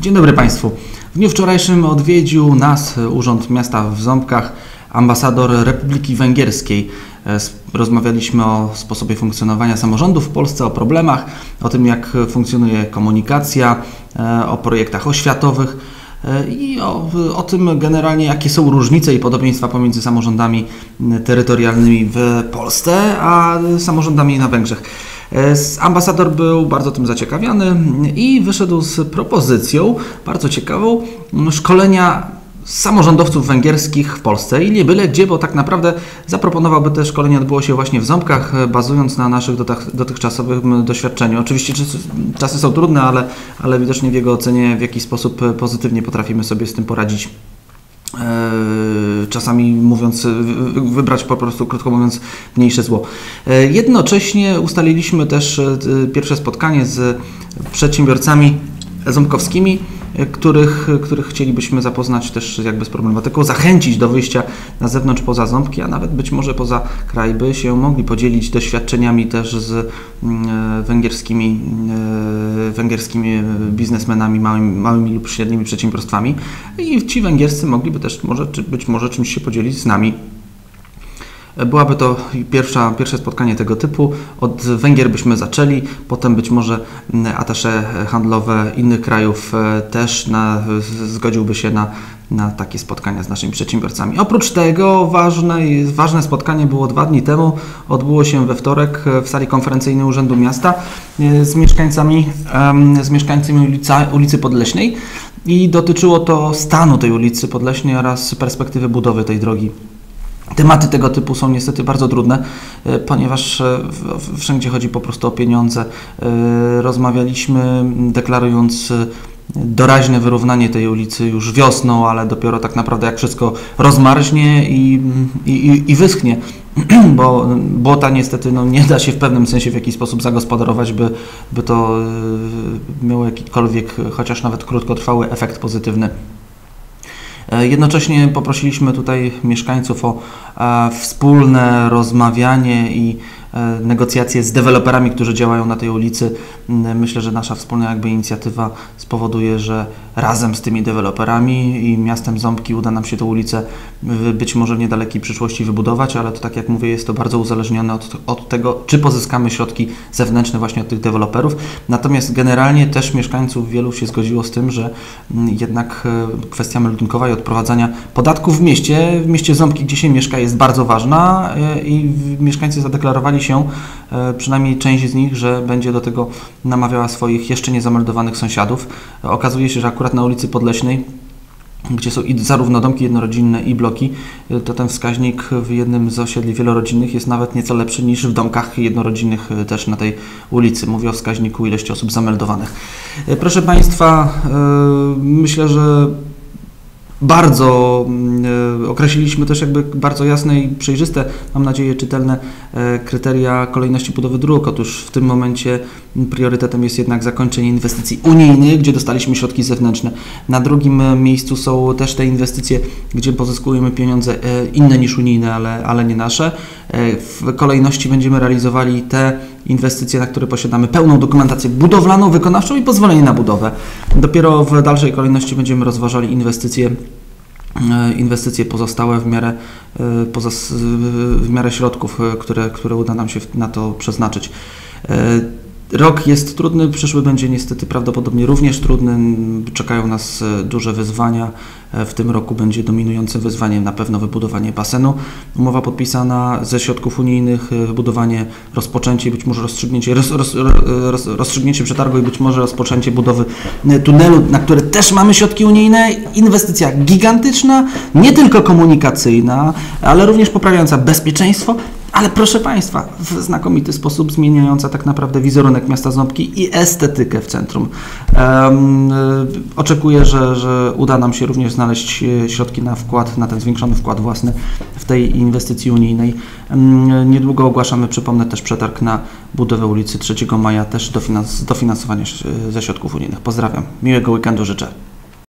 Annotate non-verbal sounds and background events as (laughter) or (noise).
Dzień dobry Państwu. W dniu wczorajszym odwiedził nas Urząd Miasta w Ząbkach ambasador Republiki Węgierskiej. E, rozmawialiśmy o sposobie funkcjonowania samorządów w Polsce, o problemach, o tym jak funkcjonuje komunikacja, e, o projektach oświatowych e, i o, o, tym generalnie, jakie są różnice i podobieństwa pomiędzy samorządami terytorialnymi w Polsce a samorządami na Węgrzech. Ambasador był bardzo tym zaciekawiony i wyszedł z propozycją bardzo ciekawą szkolenia samorządowców węgierskich w Polsce i nie byle gdzie, bo tak naprawdę zaproponowałby te szkolenie odbyło się właśnie w Ząbkach, bazując na naszych dotychczasowym doświadczeniu. Oczywiście czasy są trudne, ale, ale widocznie w jego ocenie w jakiś sposób pozytywnie potrafimy sobie z tym poradzić e, czasami mówiąc, wybrać po prostu, krótko mówiąc, mniejsze zło. E, jednocześnie ustaliliśmy też e, pierwsze spotkanie z przedsiębiorcami ząbkowskimi, których, których chcielibyśmy zapoznać też jakby z problematyką, zachęcić do wyjścia na zewnątrz poza ząbki, a nawet być może poza kraj, by się mogli podzielić doświadczeniami też z mm, e, węgierskimi, e, węgierskimi biznesmenami, małymi, małymi lub średnimi przedsiębiorstwami i ci węgierscy mogliby też może, być może czymś się podzielić z nami. Byłaby to pierwsza, pierwsze spotkanie tego typu. Od Węgier byśmy zaczęli, potem być może atasze handlowe innych krajów e, też na, zgodziłby się na, na takie spotkania z naszymi przedsiębiorcami. Oprócz tego ważne, ważne spotkanie było dwa dni temu. Odbyło się we wtorek w sali konferencyjnej Urzędu Miasta e, z mieszkańcami, z mieszkańcami ulica, ulicy Podleśnej i dotyczyło to stanu tej ulicy Podleśnej oraz perspektywy budowy tej drogi. Tematy tego typu są niestety bardzo trudne, e, ponieważ e, wszędzie chodzi po prostu o pieniądze. E, rozmawialiśmy deklarując doraźne wyrównanie tej ulicy już wiosną, ale dopiero tak naprawdę jak wszystko rozmarznie i, i, i wyschnie, (clears throat) bo błota niestety no, nie da się w pewnym sensie w jakiś sposób zagospodarować, by, by to miało jakikolwiek, chociaż nawet krótkotrwały efekt pozytywny jednocześnie poprosiliśmy tutaj mieszkańców o e, wspólne rozmawianie i E, negocjacje z deweloperami, którzy działają na tej ulicy. Mm, myślę, że nasza wspólna jakby inicjatywa spowoduje, że razem z tymi deweloperami i miastem Ząbki uda nam się tę ulicę być może w niedalekiej przyszłości wybudować, ale to tak jak mówię, jest to bardzo uzależnione od, od tego, czy pozyskamy środki zewnętrzne właśnie od tych deweloperów. Natomiast generalnie też mieszkańców wielu się zgodziło z tym, że mm, jednak e, kwestia meldunkowa i odprowadzania podatków w mieście, w mieście Ząbki, gdzie się mieszka, jest bardzo ważna e, i mieszkańcy zadeklarowali się, e, przynajmniej część z nich, że będzie do tego namawiała swoich jeszcze niezameldowanych sąsiadów. Okazuje się, że akurat na ulicy Podleśnej gdzie są i zarówno domki jednorodzinne i bloki, e, to ten wskaźnik w jednym z osiedli wielorodzinnych jest nawet nieco lepszy niż w domkach jednorodzinnych e, też na tej ulicy. Mówię o wskaźniku ilości osób zameldowanych. Proszę Państwa, myślę, że bardzo mm, e, określiliśmy też jakby bardzo jasne i przejrzyste, mam nadzieję czytelne e, kryteria kolejności budowy dróg. Otóż w tym momencie priorytetem jest jednak zakończenie inwestycji unijnych, gdzie dostaliśmy środki zewnętrzne. Na drugim e, miejscu są też te inwestycje, gdzie pozyskujemy pieniądze inne niż unijne, ale, ale nie nasze. W kolejności będziemy realizowali te inwestycje, na które posiadamy pełną dokumentację budowlaną, wykonawczą i pozwolenie na budowę. Dopiero w dalszej kolejności będziemy rozważali inwestycje e, inwestycje pozostałe w miarę, e, w miarę środków, e, które, które uda nam się na to przeznaczyć. Rok jest trudny, przyszły będzie niestety prawdopodobnie również trudny. Czekają nas e, duże wyzwania. E, w tym roku będzie dominującym wyzwaniem na pewno wybudowanie basenu. Umowa podpisana ze środków unijnych, e, wybudowanie, rozpoczęcie, być może rozstrzygnięcie, roz, roz, roz, rozstrzygnięcie przetargu i być może rozpoczęcie budowy tunelu, na które też mamy środki unijne. Inwestycja gigantyczna, nie tylko komunikacyjna, ale również poprawiająca bezpieczeństwo, ale proszę Państwa, w znakomity sposób zmieniająca tak naprawdę wizerunek miasta Ząbki i estetykę w centrum. Um, oczekuję, że, że uda nam się również znaleźć e, środki na wkład, na ten zwiększony wkład własny w tej inwestycji unijnej. Um, niedługo ogłaszamy, przypomnę, też przetarg na budowę ulicy 3 Maja, też dofinans dofinansowanie ze środków unijnych. Pozdrawiam. Miłego weekendu życzę.